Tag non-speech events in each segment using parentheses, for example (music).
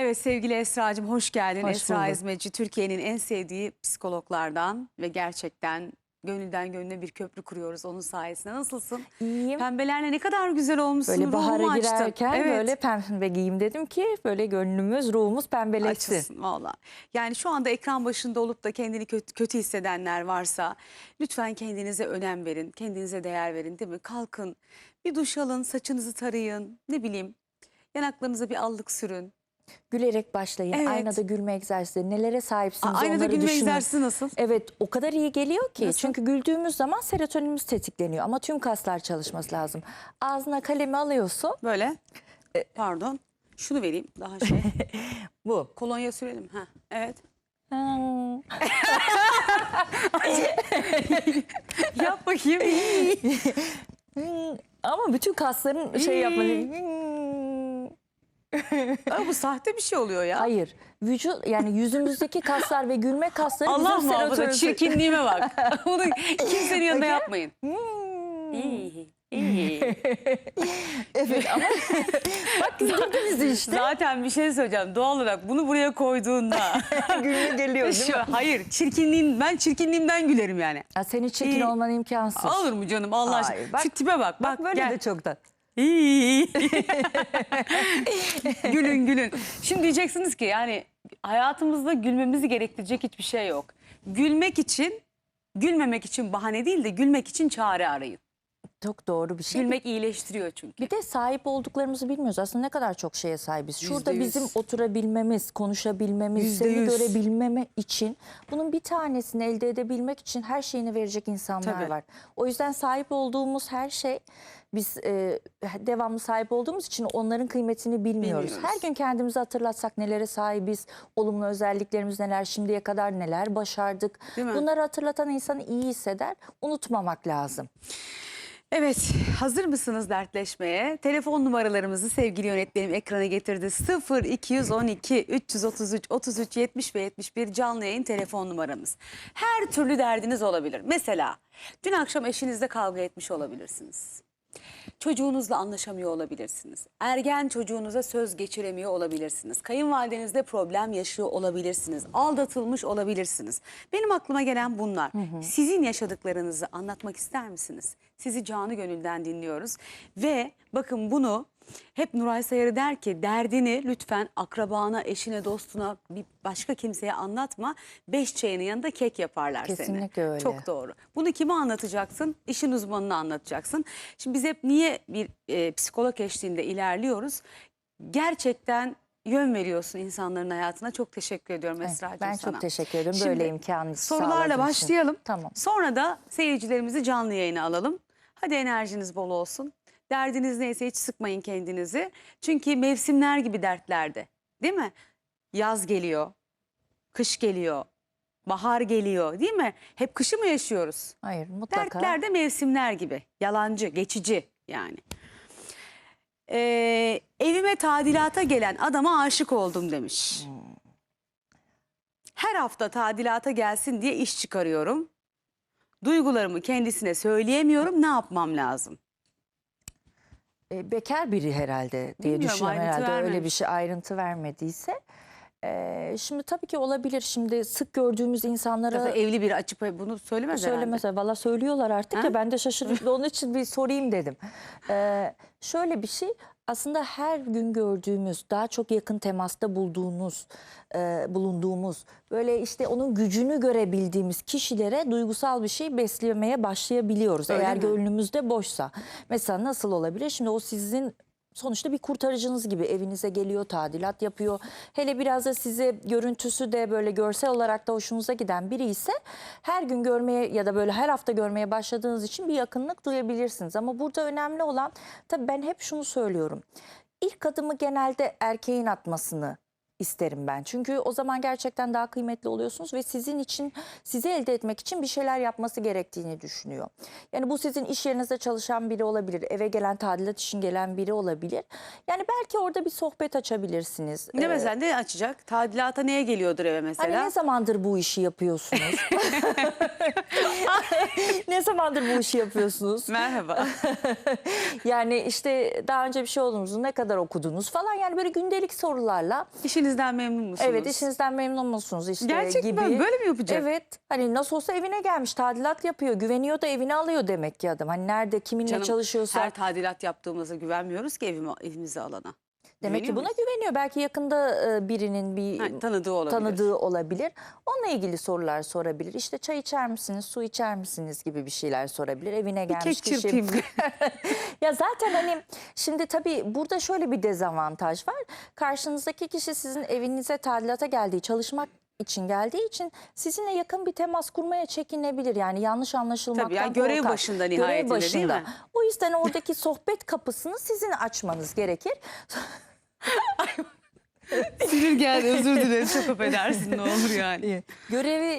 Evet sevgili Esra'cığım hoş geldin. Hoş Esra bulduk. Ezmeci Türkiye'nin en sevdiği psikologlardan ve gerçekten gönülden gönüle bir köprü kuruyoruz onun sayesinde. Nasılsın? İyiyim. Pembelerle ne kadar güzel olmuşsun. Böyle bahara ruhumu girerken Evet. böyle pembe giyeyim dedim ki böyle gönlümüz, ruhumuz pembeleşsin. Açılsın valla. Yani şu anda ekran başında olup da kendini kötü, kötü hissedenler varsa lütfen kendinize önem verin. Kendinize değer verin değil mi? Kalkın bir duş alın, saçınızı tarayın. Ne bileyim yanaklarınıza bir allık sürün. Gülerek başlayın. Evet. Aynada gülme egzersizi. Nelere sahipsiniz Aynada onları gülme düşünün. egzersizi nasıl? Evet o kadar iyi geliyor ki. Nasıl? Çünkü güldüğümüz zaman serotoninimiz tetikleniyor. Ama tüm kaslar çalışması lazım. Ağzına kalemi alıyorsun. Böyle. Pardon. Şunu vereyim daha şey. (laughs) Bu. Kolonya sürelim. Ha, evet. Hmm. (laughs) Yap bakayım. (laughs) Hmm. Ama bütün kasların şey yapmalı. Aa, bu sahte bir şey oluyor ya. Hayır. Vücut yani yüzümüzdeki kaslar ve gülme kasları Allah bizim muhafaza serotonin- çirkinliğime bak. (laughs) Bunu kimsenin yanında yapmayın. Hmm. İyi, iyi. Evet ama (laughs) bak güldünüz işte. Zaten bir şey söyleyeceğim. Doğal olarak bunu buraya koyduğunda. (laughs) Gülme geliyor değil Şu, mi? hayır çirkinliğin, ben çirkinliğimden gülerim yani. Ya senin çirkin İyi. olman imkansız. Olur mu canım Allah aşkına? Bak- Şu tipe bak. Bak, Bak böyle gel. de çok da. (laughs) Gülün gülün. Şimdi diyeceksiniz ki yani hayatımızda gülmemizi gerektirecek hiçbir şey yok. Gülmek için, gülmemek için bahane değil de gülmek için çare arayın. Çok doğru bir şey. Gülmek iyileştiriyor çünkü. Bir de sahip olduklarımızı bilmiyoruz. Aslında ne kadar çok şeye sahibiz. Şurada Yüzde bizim yüz. oturabilmemiz, konuşabilmemiz, Yüzde seni yüz. görebilmeme için bunun bir tanesini elde edebilmek için her şeyini verecek insanlar Tabii. var. O yüzden sahip olduğumuz her şey biz e, devamlı sahip olduğumuz için onların kıymetini bilmiyoruz. Bilmiyoruz. Her gün kendimizi hatırlatsak nelere sahibiz, olumlu özelliklerimiz neler, şimdiye kadar neler başardık. Bunları hatırlatan insanı iyi hisseder. Unutmamak lazım. Evet, hazır mısınız dertleşmeye? Telefon numaralarımızı sevgili yönetmenim ekrana getirdi. 0 212 333 33 70 ve 71 canlı yayın telefon numaramız. Her türlü derdiniz olabilir. Mesela dün akşam eşinizle kavga etmiş olabilirsiniz. Çocuğunuzla anlaşamıyor olabilirsiniz. Ergen çocuğunuza söz geçiremiyor olabilirsiniz. Kayınvalidenizde problem yaşıyor olabilirsiniz. Aldatılmış olabilirsiniz. Benim aklıma gelen bunlar. Sizin yaşadıklarınızı anlatmak ister misiniz? Sizi canı gönülden dinliyoruz. Ve bakın bunu hep Nuray Sayarı der ki derdini lütfen akrabana, eşine, dostuna, bir başka kimseye anlatma. Beş çayının yanında kek yaparlar seni. Kesinlikle öyle. Çok doğru. Bunu kime anlatacaksın? İşin uzmanına anlatacaksın. Şimdi biz hep niye bir e, psikolog eşliğinde ilerliyoruz? Gerçekten yön veriyorsun insanların hayatına. Çok teşekkür ediyorum Evet, Esra'cığım ben sana. çok teşekkür ederim Şimdi böyle imkanı Sorularla sağladığın için. başlayalım. Tamam. Sonra da seyircilerimizi canlı yayına alalım. Hadi enerjiniz bol olsun. Derdiniz neyse hiç sıkmayın kendinizi. Çünkü mevsimler gibi dertlerde. Değil mi? Yaz geliyor, kış geliyor, bahar geliyor değil mi? Hep kışı mı yaşıyoruz? Hayır mutlaka. Dertler de mevsimler gibi. Yalancı, geçici yani. Ee, evime tadilata gelen adama aşık oldum demiş. Her hafta tadilata gelsin diye iş çıkarıyorum. Duygularımı kendisine söyleyemiyorum. Ne yapmam lazım? E, bekar biri herhalde diye Bilmiyorum, düşünüyorum herhalde öyle bir vermemiş. şey ayrıntı vermediyse. E, şimdi tabii ki olabilir şimdi sık gördüğümüz insanlara Zaten evli biri açıp bunu söylemez herhalde. söylemezler. Valla söylüyorlar artık Ha? ya ben de şaşırdım. (laughs) Onun için bir sorayım dedim. E, şöyle bir şey aslında her gün gördüğümüz daha çok yakın temasta bulduğunuz e, bulunduğumuz böyle işte onun gücünü görebildiğimiz kişilere duygusal bir şey beslemeye başlayabiliyoruz. Öyle Eğer mi? gönlümüzde boşsa. Mesela nasıl olabilir? Şimdi o sizin sonuçta bir kurtarıcınız gibi evinize geliyor, tadilat yapıyor. Hele biraz da size görüntüsü de böyle görsel olarak da hoşunuza giden biri ise her gün görmeye ya da böyle her hafta görmeye başladığınız için bir yakınlık duyabilirsiniz. Ama burada önemli olan tabii ben hep şunu söylüyorum. İlk adımı genelde erkeğin atmasını isterim ben. Çünkü o zaman gerçekten daha kıymetli oluyorsunuz ve sizin için sizi elde etmek için bir şeyler yapması gerektiğini düşünüyor. Yani bu sizin iş yerinizde çalışan biri olabilir, eve gelen tadilat için gelen biri olabilir. Yani belki orada bir sohbet açabilirsiniz. Ne Ee, mesela ne açacak? Tadilata neye geliyordur eve mesela? Hani ne zamandır bu işi yapıyorsunuz? (laughs) ne zamandır bu işi yapıyorsunuz? Merhaba. (laughs) yani işte daha önce bir şey olduğunuzu ne kadar okudunuz falan yani böyle gündelik sorularla İşiniz işinizden memnun musunuz? Evet işinizden memnun musunuz işte Gerçekten gibi. böyle mi yapacak? Evet hani nasıl olsa evine gelmiş tadilat yapıyor güveniyor da evine alıyor demek ki adam. Hani nerede kiminle Canım, çalışıyorsa Her tadilat yaptığımızda güvenmiyoruz ki evime, evimize alana. Demek ki buna muyuz? güveniyor. Belki yakında e, birinin bir Ha, tanıdığı olabilir. tanıdığı olabilir. Onunla ilgili sorular sorabilir. İşte çay içer misiniz, su içer misiniz gibi bir şeyler sorabilir. Evine Bir gelmiş kek kişi. (laughs) Ya zaten hani şimdi tabii burada şöyle bir dezavantaj var. Karşınızdaki kişi sizin evinize tadilata geldiği, çalışmak için geldiği için sizinle yakın bir temas kurmaya çekinebilir. Yani yanlış anlaşılmaktan Tabii ya, görev korkar. başında nihayetinde, değil mi? O yüzden oradaki (laughs) sohbet kapısını sizin açmanız gerekir. (laughs) I'm- Sinir geldi özür dilerim çok affedersin ne olur yani. Görevi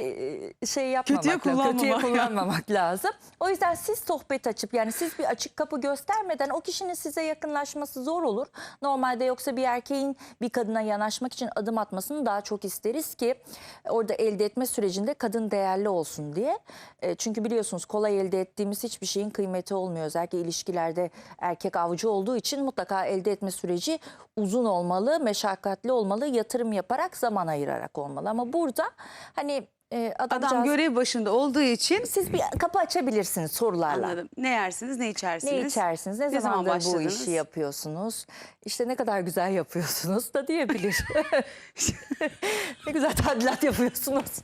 e, şey yapmamak Kötüye lazım, kullanmamak kötüye kullanmamak lazım. O yüzden siz sohbet açıp yani siz bir açık kapı göstermeden o kişinin size yakınlaşması zor olur. Normalde yoksa bir erkeğin bir kadına yanaşmak için adım atmasını daha çok isteriz ki orada elde etme sürecinde kadın değerli olsun diye. E, Çünkü biliyorsunuz kolay elde ettiğimiz hiçbir şeyin kıymeti olmuyor. Özellikle ilişkilerde erkek avcı olduğu için mutlaka elde etme süreci uzun olmalı, meşakkatli olmalı, yatırım yaparak, zaman ayırarak olmalı. Ama burada hani e, adamcağız, Adam görev başında olduğu için siz bir kapı açabilirsiniz sorularla. anladım. Ne yersiniz ne içersiniz? Ne içersiniz? Ne, Ne zaman bu işi yapıyorsunuz? İşte ne kadar güzel yapıyorsunuz da diyebilir. (laughs) ne güzel tadilat yapıyorsunuz.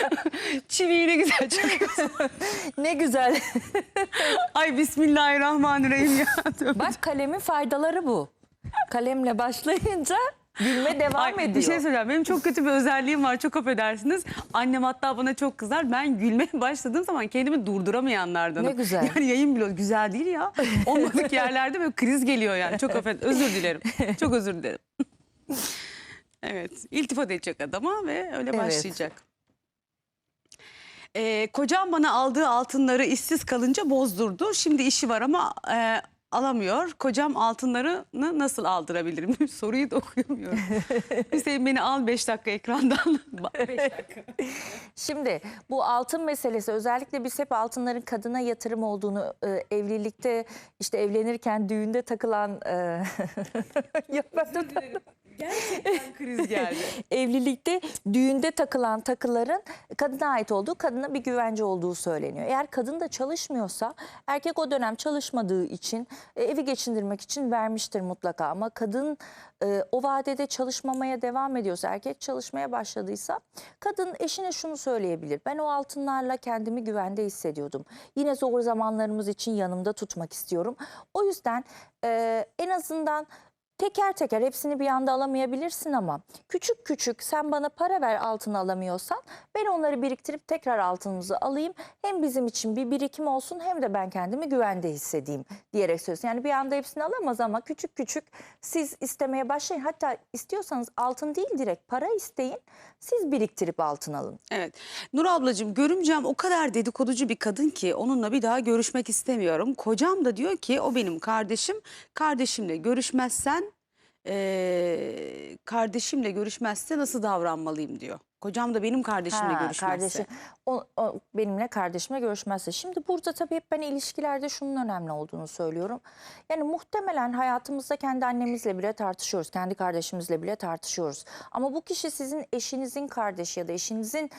(laughs) Çiviyi ne güzel çakıyorsun. (laughs) ne güzel. Ay bismillahirrahmanirrahim ya. Bak kalemin faydaları bu. Kalemle başlayınca gülme devam Ay, ediyor. bir şey söyleyeceğim. Benim çok kötü bir özelliğim var. Çok affedersiniz. Annem hatta bana çok kızar. Ben gülmeye (laughs) başladığım zaman kendimi durduramayanlardanım. Ne güzel. Yani yayın bile güzel değil ya. (laughs) Olmadık yerlerde böyle kriz geliyor yani. Çok (laughs) affedersin. Özür dilerim. Çok özür dilerim. evet. İltifat edecek adama ve öyle Evet. başlayacak. Ee, kocam bana aldığı altınları işsiz kalınca bozdurdu. Şimdi işi var ama e, alamıyor. Kocam altınlarını nasıl aldırabilirim? (laughs) Soruyu da okuyamıyorum. (laughs) Hüseyin beni al 5 dakika ekrandan. (laughs) 5 dakika. Şimdi bu altın meselesi özellikle biz hep altınların kadına yatırım olduğunu e, evlilikte işte evlenirken düğünde takılan e, ya ben de- Gerçekten (laughs) kriz geldi. evlilikte düğünde takılan takıların kadına ait olduğu, kadına bir güvence olduğu söyleniyor. Eğer kadın da çalışmıyorsa erkek o dönem çalışmadığı için e, evi geçindirmek için vermiştir mutlaka. Ama kadın e, o vadede çalışmamaya devam ediyorsa, erkek çalışmaya başladıysa kadın eşine şunu söyleyebilir. Ben o altınlarla kendimi güvende hissediyordum. Yine zor zamanlarımız için yanımda tutmak istiyorum. O yüzden e, en azından Teker teker hepsini bir anda alamayabilirsin ama küçük küçük sen bana para ver altın alamıyorsan ben onları biriktirip tekrar altınımızı alayım. Hem bizim için bir birikim olsun hem de ben kendimi güvende hissedeyim diyerek söylüyorsun. Yani bir anda hepsini alamaz ama küçük küçük siz istemeye başlayın. Hatta istiyorsanız altın değil direkt para isteyin. Siz biriktirip altın alın. Evet. Nur ablacığım görümcem o kadar dedikoducu bir kadın ki onunla bir daha görüşmek istemiyorum. Kocam da diyor ki o benim kardeşim. Kardeşimle görüşmezsen eee, kardeşimle görüşmezse nasıl davranmalıyım diyor. Kocam da benim kardeşimle Ha, görüşmezse. kardeşi, o, o benimle kardeşimle görüşmezse. Şimdi burada tabii hep ben ilişkilerde şunun önemli olduğunu söylüyorum. Yani muhtemelen hayatımızda kendi annemizle bile tartışıyoruz. Kendi kardeşimizle bile tartışıyoruz. Ama bu kişi sizin eşinizin kardeşi ya da eşinizin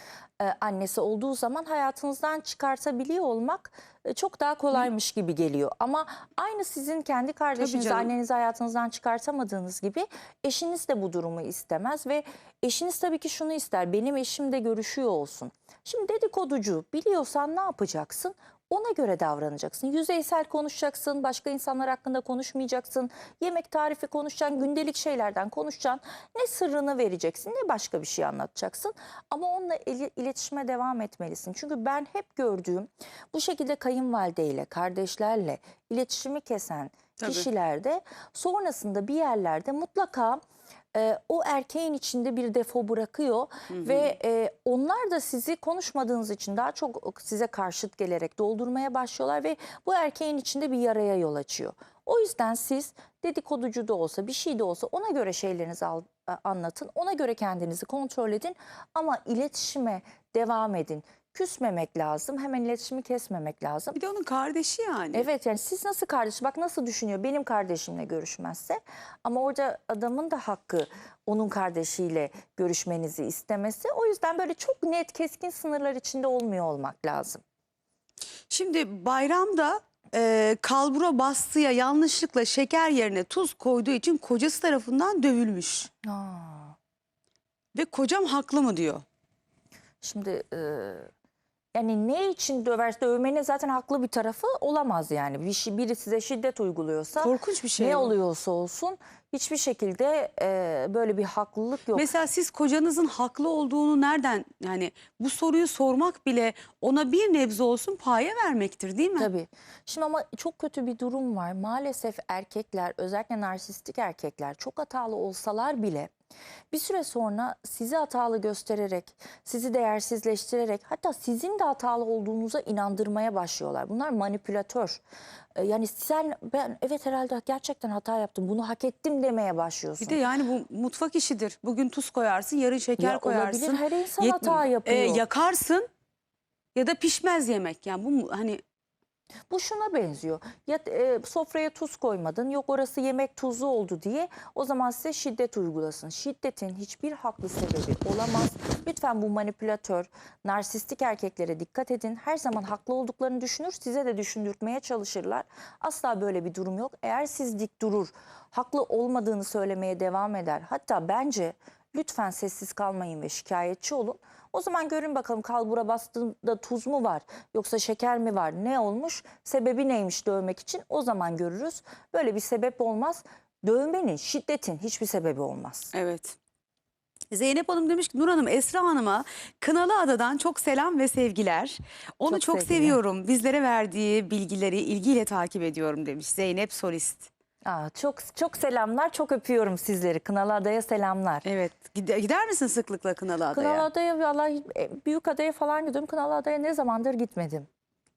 e, annesi olduğu zaman hayatınızdan çıkartabiliyor olmak e, çok daha kolaymış gibi geliyor. Ama aynı sizin kendi kardeşiniz, canım. annenizi hayatınızdan çıkartamadığınız gibi eşiniz de bu durumu istemez ve eşiniz tabii ki şunu ister. Benim eşim de görüşüyor olsun. Şimdi dedikoducu biliyorsan ne yapacaksın? Ona göre davranacaksın. Yüzeysel konuşacaksın, başka insanlar hakkında konuşmayacaksın. Yemek tarifi konuşacaksın, gündelik şeylerden konuşacaksın. Ne sırrını vereceksin ne başka bir şey anlatacaksın. Ama onunla iletişime devam etmelisin. Çünkü ben hep gördüğüm bu şekilde kayınvalideyle, kardeşlerle iletişimi kesen Tabii. kişilerde sonrasında bir yerlerde mutlaka e, o erkeğin içinde bir defo bırakıyor ve e, onlar da sizi konuşmadığınız için daha çok size karşıt gelerek doldurmaya başlıyorlar ve bu erkeğin içinde bir yaraya yol açıyor. O yüzden siz dedikoducu da olsa bir şey de olsa ona göre şeylerinizi al- anlatın. Ona göre kendinizi kontrol edin ama iletişime devam edin. Küsmemek lazım. Hemen iletişimi kesmemek lazım. Bir de onun kardeşi yani. Evet yani siz nasıl kardeş bak nasıl düşünüyor benim kardeşimle görüşmezse ama orada adamın da hakkı onun kardeşiyle görüşmenizi istemesi. O yüzden böyle çok net keskin sınırlar içinde olmuyor olmak lazım. Şimdi bayramda e, kalbura bastıya yanlışlıkla şeker yerine tuz koyduğu için kocası tarafından dövülmüş. Aa, Ve kocam haklı mı diyor. şimdi e, yani ne için döverse dövmenin zaten haklı bir tarafı olamaz yani. Bir biri size şiddet uyguluyorsa Korkunç bir şey. ne bu. oluyorsa olsun hiçbir şekilde e, böyle bir haklılık yok. Mesela siz kocanızın haklı olduğunu nereden yani bu soruyu sormak bile ona bir nebze olsun paye vermektir değil mi? Tabii. Şimdi ama çok kötü bir durum var. Maalesef erkekler özellikle narsistik erkekler çok hatalı olsalar bile bir süre sonra sizi hatalı göstererek, sizi değersizleştirerek hatta sizin de hatalı olduğunuza inandırmaya başlıyorlar. Bunlar manipülatör. Ee, Yani sen ben evet herhalde gerçekten hata yaptım bunu hak ettim demeye başlıyorsun. Bir de yani bu mutfak işidir. Bugün tuz koyarsın, yarın şeker Ya koyarsın. olabilir, her insan hata e, yapıyor. yakarsın ya da pişmez yemek. Yani bu hani Bu şuna benziyor. Ya e, sofraya tuz koymadın, yok orası yemek tuzlu oldu diye o zaman size şiddet uygulasın. Şiddetin hiçbir haklı sebebi olamaz. Lütfen bu manipülatör, narsistik erkeklere dikkat edin. Her zaman haklı olduklarını düşünür, size de düşündürtmeye çalışırlar. Asla böyle bir durum yok. Eğer siz dik durur, haklı olmadığını söylemeye devam eder. Hatta bence lütfen sessiz kalmayın ve şikayetçi olun. O zaman görün bakalım kalbura bastığında tuz mu var yoksa şeker mi var ne olmuş sebebi neymiş dövmek için o zaman görürüz. Böyle bir sebep olmaz. Dövmenin şiddetin hiçbir sebebi olmaz. evet. Zeynep Hanım demiş ki Nur Hanım Esra Hanım'a Kınalı Ada'dan çok selam ve sevgiler. Onu Çok çok, sevgiler. seviyorum. Bizlere verdiği bilgileri ilgiyle takip ediyorum demiş Zeynep Solist. Aa, çok çok selamlar çok öpüyorum sizleri Kınalı Adaya selamlar. Evet. Gider, gider misin sıklıkla Kınalı Ada'ya? Kınalı Adaya vallahi e, büyük adaya falan gidiyorum. Kınalı Adaya ne zamandır gitmedim.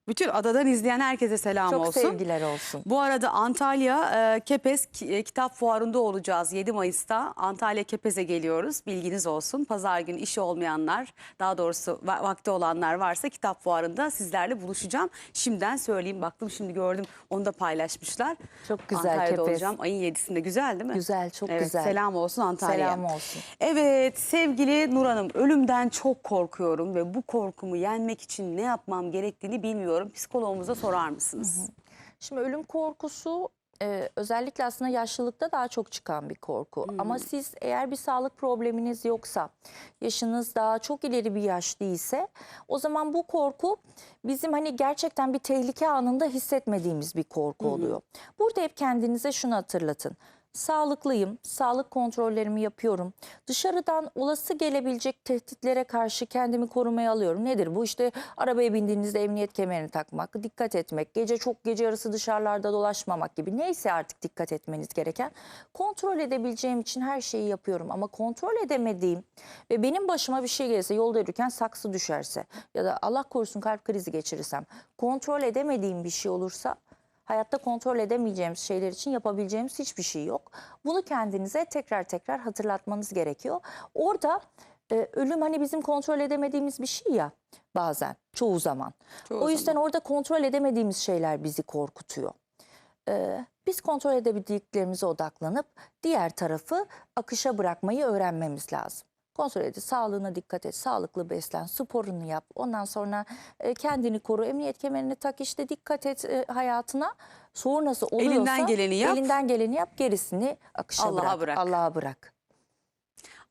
Bütün adadan izleyen herkese selam çok olsun. sevgiler olsun. Bu arada Antalya e, Kepez e, Kitap Fuarı'nda olacağız 7 Mayıs'ta. Antalya Kepez'e geliyoruz. Bilginiz olsun. Pazar günü işi olmayanlar, daha doğrusu va- vakti olanlar varsa Kitap Fuarı'nda sizlerle buluşacağım. Şimdiden söyleyeyim. Baktım şimdi gördüm. Onu da paylaşmışlar. Çok güzel Antalya'da Kepez. olacağım. Ayın 7'sinde. Güzel değil mi? Güzel çok Evet, güzel. Selam olsun Antalya'ya. Selam olsun. Evet sevgili Nur Hanım ölümden çok korkuyorum ve bu korkumu yenmek için ne yapmam gerektiğini bilmiyorum. Psikoloğumuza sorar mısınız? Şimdi ölüm korkusu e, özellikle aslında yaşlılıkta daha çok çıkan bir korku. Ama siz eğer bir sağlık probleminiz yoksa, yaşınız daha çok ileri bir yaş değilse o zaman bu korku bizim hani gerçekten bir tehlike anında hissetmediğimiz bir korku oluyor. Burada hep kendinize şunu hatırlatın. Sağlıklıyım, sağlık kontrollerimi yapıyorum. Dışarıdan olası gelebilecek tehditlere karşı kendimi korumaya alıyorum. Nedir bu? İşte arabaya bindiğinizde emniyet kemerini takmak, dikkat etmek, gece çok gece yarısı dışarılarda dolaşmamak gibi neyse artık dikkat etmeniz gereken. Kontrol edebileceğim için her şeyi yapıyorum ama kontrol edemediğim ve benim başıma bir şey gelirse yolda yürürken saksı düşerse ya da Allah korusun kalp krizi geçirirsem kontrol edemediğim bir şey olursa Hayatta kontrol edemeyeceğimiz şeyler için yapabileceğimiz hiçbir şey yok. Bunu kendinize tekrar tekrar hatırlatmanız gerekiyor. Orada e, ölüm hani bizim kontrol edemediğimiz bir şey ya bazen, çoğu zaman. Çoğu o yüzden orada kontrol edemediğimiz şeyler bizi korkutuyor. Ee, biz kontrol edebildiklerimize odaklanıp diğer tarafı akışa bırakmayı öğrenmemiz lazım. Kontrol et, sağlığına dikkat et, sağlıklı beslen, sporunu yap. Ondan sonra e, kendini koru, emniyet kemerini tak, işte dikkat et e, hayatına. Sonrası oluyorsa Elinden geleni yap. Elinden geleni yap, gerisini akışa Allah'a bırak. bırak. Allah'a bırak.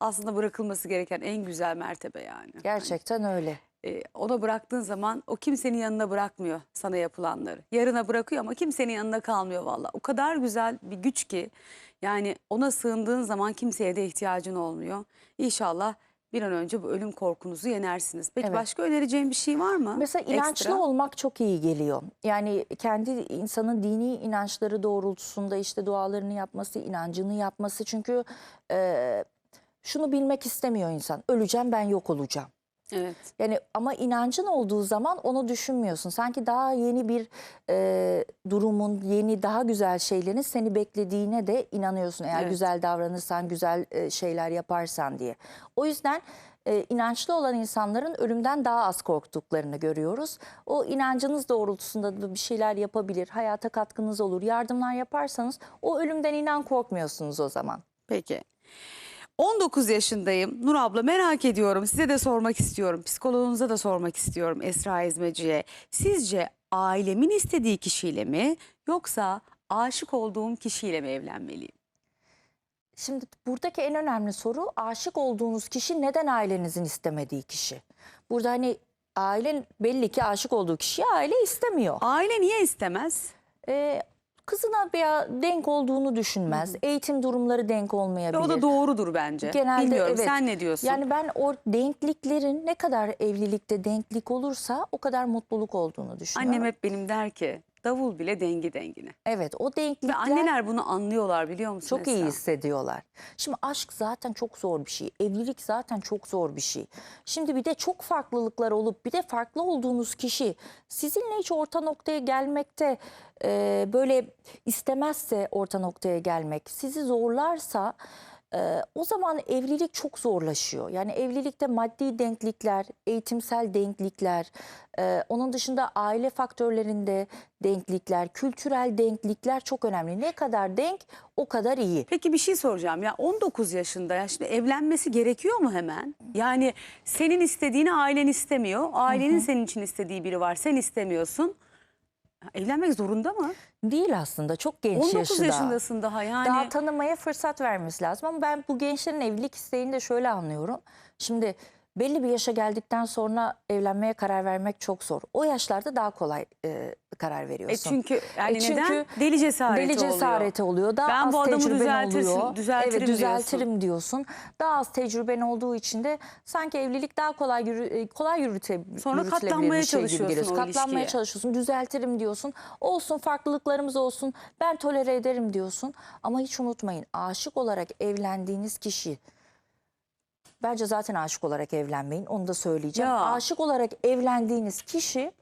Aslında bırakılması gereken en güzel mertebe yani. Gerçekten öyle. E, ona bıraktığın zaman o kimsenin yanına bırakmıyor sana yapılanları. Yarına bırakıyor ama kimsenin yanında kalmıyor valla. O kadar güzel bir güç ki yani ona sığındığın zaman kimseye de ihtiyacın olmuyor. İnşallah bir an önce bu ölüm korkunuzu yenersiniz. Peki Evet. başka önereceğin bir şey var mı? Mesela inançlı Ekstra? olmak çok iyi geliyor. Yani kendi insanın dini inançları doğrultusunda işte dualarını yapması, inancını yapması. Çünkü e, şunu bilmek istemiyor insan. Öleceğim ben yok olacağım. Evet. Yani ama inancın olduğu zaman onu düşünmüyorsun. Sanki daha yeni bir e, durumun, yeni daha güzel şeylerin seni beklediğine de inanıyorsun. Eğer Evet. güzel davranırsan, güzel e, şeyler yaparsan diye. O yüzden e, inançlı olan insanların ölümden daha az korktuklarını görüyoruz. O inancınız doğrultusunda da bir şeyler yapabilir, hayata katkınız olur, yardımlar yaparsanız o ölümden inan korkmuyorsunuz o zaman. Peki. 19 yaşındayım. Nur abla merak ediyorum. Size de sormak istiyorum. Psikoloğunuza da sormak istiyorum Esra Ezmeci'ye. Sizce ailemin istediği kişiyle mi yoksa aşık olduğum kişiyle mi evlenmeliyim? Şimdi buradaki en önemli soru aşık olduğunuz kişi neden ailenizin istemediği kişi? Burada hani ailen belli ki aşık olduğu kişiyi aile istemiyor. Aile niye istemez? Ee, kızına bir denk olduğunu düşünmez. Eğitim durumları denk Ve olmayabilir. o da doğrudur bence. Genelde Bilmiyorum evet. sen ne diyorsun? Yani ben o denkliklerin ne kadar evlilikte denklik olursa o kadar mutluluk olduğunu düşünüyorum. Annem hep benim der ki davul bile dengi dengine. Evet o Ve denklikler anneler bunu anlıyorlar biliyor musun Çok iyi Esra? hissediyorlar. Şimdi aşk zaten çok zor bir şey. Evlilik zaten çok zor bir şey. Şimdi bir de çok farklılıklar olup bir de farklı olduğunuz kişi sizinle hiç orta noktaya gelmekte e, böyle istemezse orta noktaya gelmek, sizi zorlarsa e, o zaman evlilik çok zorlaşıyor. Yani evlilikte maddi denklikler, eğitimsel denklikler, e, onun dışında aile faktörlerinde denklikler, kültürel denklikler çok önemli. Ne kadar denk o kadar iyi. Peki bir şey soracağım ya 19 yaşında ya şimdi evlenmesi gerekiyor mu hemen? Yani senin istediğini ailen istemiyor. Ailenin senin için istediği biri var sen istemiyorsun. Evlenmek zorunda mı? Değil aslında çok genç 19 yaşı daha. yaşındasın daha yani. Daha tanımaya fırsat vermesi lazım ama ben bu gençlerin evlilik isteğini de şöyle anlıyorum. Şimdi belli bir yaşa geldikten sonra evlenmeye karar vermek çok zor. O yaşlarda daha kolay e, karar E veriyorsun. çünkü yani E çünkü neden? Deli cesareti Deli cesareti oluyor. Daha Ben az bu adamı düzeltirsin- oluyor. düzeltirim evet, diyorsun. düzeltirim diyorsun. Daha az tecrüben olduğu için de sanki evlilik daha kolay yürü, e, kolay yürüte, Sonra yürütülebilir katlanmaya şey çalışıyorsun Katlanmaya çalışıyorsun. Düzeltirim diyorsun. Olsun farklılıklarımız olsun. Ben tolere ederim diyorsun. Ama hiç unutmayın aşık olarak evlendiğiniz kişi Bence zaten aşık olarak evlenmeyin. Onu da söyleyeceğim. Ya. Aşık olarak evlendiğiniz kişi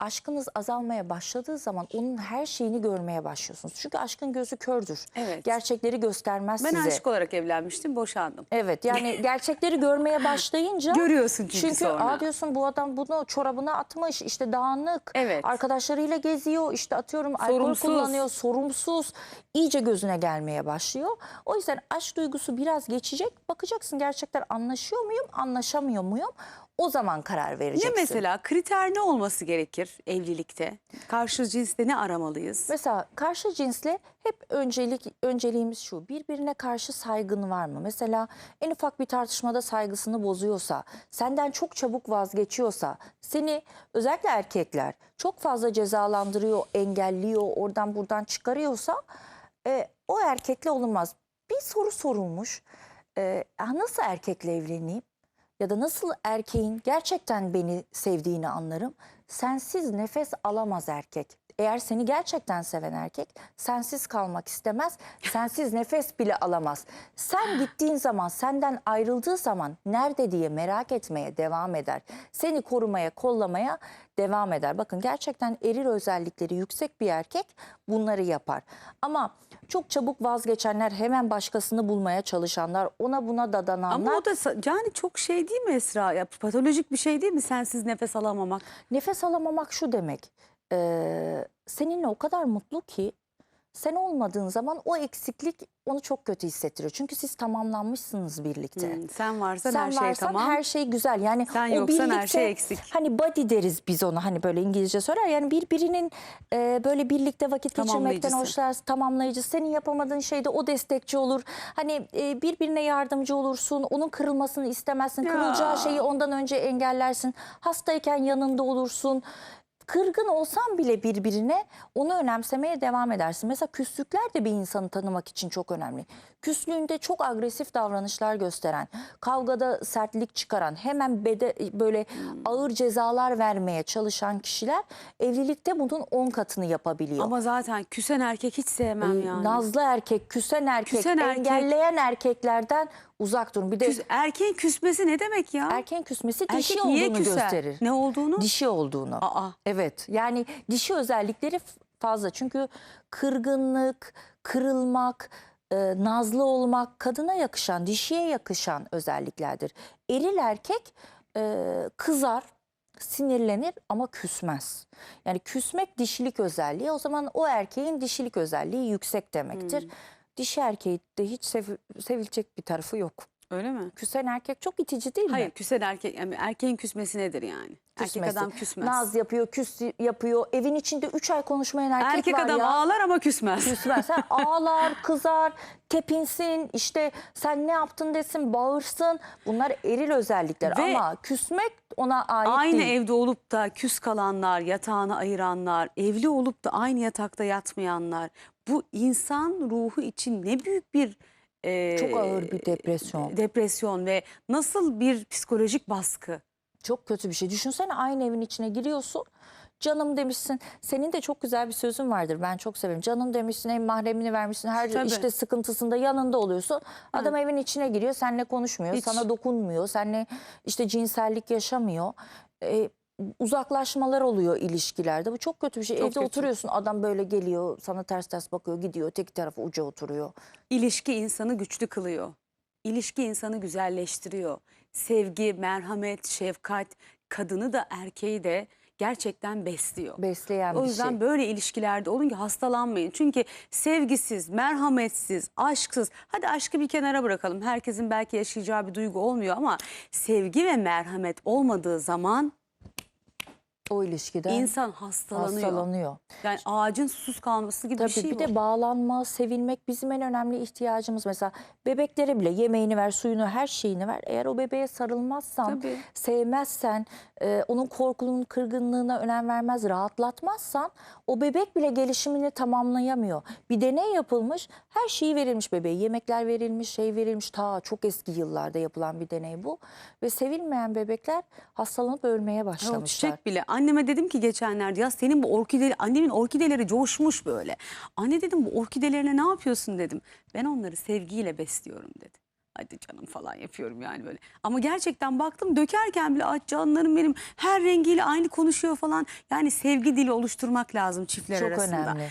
aşkınız azalmaya başladığı zaman onun her şeyini görmeye başlıyorsunuz. Çünkü aşkın gözü kördür. Evet. Gerçekleri göstermez Ben size. aşık olarak evlenmiştim boşandım. Evet yani (laughs) gerçekleri görmeye başlayınca Görüyorsun çünkü, sonra. aa diyorsun bu adam bunu çorabına atmış işte dağınık. Evet. Arkadaşlarıyla geziyor işte atıyorum Sorumsuz. alkol kullanıyor sorumsuz. iyice gözüne gelmeye başlıyor. O yüzden aşk duygusu biraz geçecek. Bakacaksın gerçekten anlaşıyor muyum anlaşamıyor muyum? O zaman karar Ne vereceksin. mesela kriter ne olması gerekir evlilikte? Karşı cinste ne aramalıyız? Mesela karşı cinsle hep öncelik önceliğimiz şu. Birbirine karşı saygın var mı? Mesela en ufak bir tartışmada saygısını bozuyorsa, senden çok çabuk vazgeçiyorsa, seni özellikle erkekler çok fazla cezalandırıyor, engelliyor, oradan buradan çıkarıyorsa e, o erkekle olunmaz. Bir soru sorulmuş. E, "Ah, nasıl erkekle evleneyim? Ya da nasıl erkeğin gerçekten beni sevdiğini anlarım. Sensiz nefes alamaz erkek. Eğer seni gerçekten seven erkek sensiz kalmak istemez, sensiz nefes bile alamaz. Sen gittiğin zaman, senden ayrıldığı zaman nerede diye merak etmeye devam eder. Seni korumaya, kollamaya devam eder. Bakın gerçekten eril özellikleri yüksek bir erkek bunları yapar. Ama çok çabuk vazgeçenler, hemen başkasını bulmaya çalışanlar, ona buna dadananlar Ama o da yani çok şey değil mi Esra? Ya, patolojik bir şey değil mi sensiz nefes alamamak? Nefes alamamak şu demek. Eee, seninle o kadar mutlu ki sen olmadığın zaman o eksiklik onu çok kötü hissettiriyor. Çünkü siz tamamlanmışsınız birlikte. Hmm, sen varsan Sen her şey varsan tamam. her şey güzel. Yani Sen o yoksan her şey eksik. Hani body deriz biz ona hani böyle İngilizce söyler. Yani birbirinin e, böyle birlikte vakit geçirmekten hoşlar, tamamlayıcı. Senin yapamadığın şeyde o destekçi olur. Hani e, birbirine yardımcı olursun. Onun kırılmasını istemezsin. Ya. Kırılacağı şeyi ondan önce engellersin. Hastayken yanında olursun. Kırgın olsan bile birbirine onu önemsemeye devam edersin. Mesela küslükler de bir insanı tanımak için çok önemli. Küslüğünde çok agresif davranışlar gösteren, kavgada sertlik çıkaran, hemen bede, böyle ağır cezalar vermeye çalışan kişiler evlilikte bunun 10 katını yapabiliyor. Ama zaten küsen erkek hiç sevmem yani. Nazlı erkek, küsen erkek, Küsen erkek. engelleyen erkeklerden uzak durun. Bir de Küs, erkeğin küsmesi ne demek ya? erkeğin küsmesi dişi Erkek niye olduğunu küser? gösterir. Ne olduğunu? Dişi olduğunu. Aa. Evet yani dişi özellikleri f- fazla. Çünkü kırgınlık, kırılmak, e, nazlı olmak kadına yakışan, dişiye yakışan özelliklerdir. Eril erkek e, kızar, sinirlenir ama küsmez. Yani küsmek dişilik özelliği. O zaman o erkeğin dişilik özelliği yüksek demektir. Dişi erkeği de hiç sev- sevilecek bir tarafı yok. Öyle mi? Küsen erkek çok itici değil mi? Hayır küsen erkek yani erkeğin küsmesi nedir yani? Küsmesi. Erkek adam küsmez. Naz yapıyor, küs yapıyor. Evin içinde 3 ay konuşmayan erkek, erkek var adam ya. ağlar ama küsmez. Küsmez. Ha, (laughs) ağlar, kızar, tepinsin, işte sen ne yaptın desin, bağırsın. Bunlar eril özellikler Ve- ama küsmek ona ait Aynı değil. evde olup da küs kalanlar, yatağını ayıranlar, evli olup da aynı yatakta yatmayanlar. Bu insan ruhu için ne büyük bir e, Çok ağır bir depresyon. depresyon ve nasıl bir psikolojik baskı. Çok kötü bir şey. Düşünsene aynı evin içine giriyorsun. Canım demişsin. Senin de çok güzel bir sözün vardır. Ben çok severim. Canım demişsin, hem mahremini vermişsin. Her Tabii. işte sıkıntısında yanında oluyorsun. Adam evin içine giriyor, seninle konuşmuyor, Hiç. sana dokunmuyor, seninle işte cinsellik yaşamıyor. Ee, uzaklaşmalar oluyor ilişkilerde. Bu çok kötü bir şey. Çok Evde kötü. oturuyorsun, adam böyle geliyor, sana ters ters bakıyor, gidiyor, tek tarafı uca oturuyor. İlişki insanı güçlü kılıyor. İlişki insanı güzelleştiriyor. Sevgi, merhamet, şefkat kadını da erkeği de gerçekten besliyor. Besleyen O bir yüzden şey. böyle ilişkilerde olun ki hastalanmayın. Çünkü sevgisiz, merhametsiz, aşksız, hadi aşkı bir kenara bırakalım. Herkesin belki yaşayacağı bir duygu olmuyor ama sevgi ve merhamet olmadığı zaman O ilişkide insan hastalanıyor. hastalanıyor. Yani ağacın susuz kalması gibi Tabii bir şey bir bu. de bağlanma, sevilmek bizim en önemli ihtiyacımız. Mesela bebeklere bile yemeğini ver, suyunu, her şeyini ver. Eğer o bebeğe sarılmazsan, Tabii. sevmezsen, e, onun korkunun, kırgınlığına önem vermez, rahatlatmazsan o bebek bile gelişimini tamamlayamıyor. Bir deney yapılmış, her şeyi verilmiş bebeğe. Yemekler verilmiş, şey verilmiş. Ta çok eski yıllarda yapılan bir deney bu. Ve sevilmeyen bebekler hastalanıp ölmeye Ya o başlamışlar. çiçek bile. Anneme dedim ki geçenlerde ya senin bu orkideleri, annemin orkideleri coşmuş böyle. Anne dedim bu orkidelerine ne yapıyorsun dedim. Ben onları sevgiyle besliyorum dedi. Hadi canım falan yapıyorum yani böyle. Ama gerçekten baktım dökerken bile ah canlarım benim her rengiyle aynı konuşuyor falan. Yani sevgi dili oluşturmak lazım çiftler Çok arasında. önemli.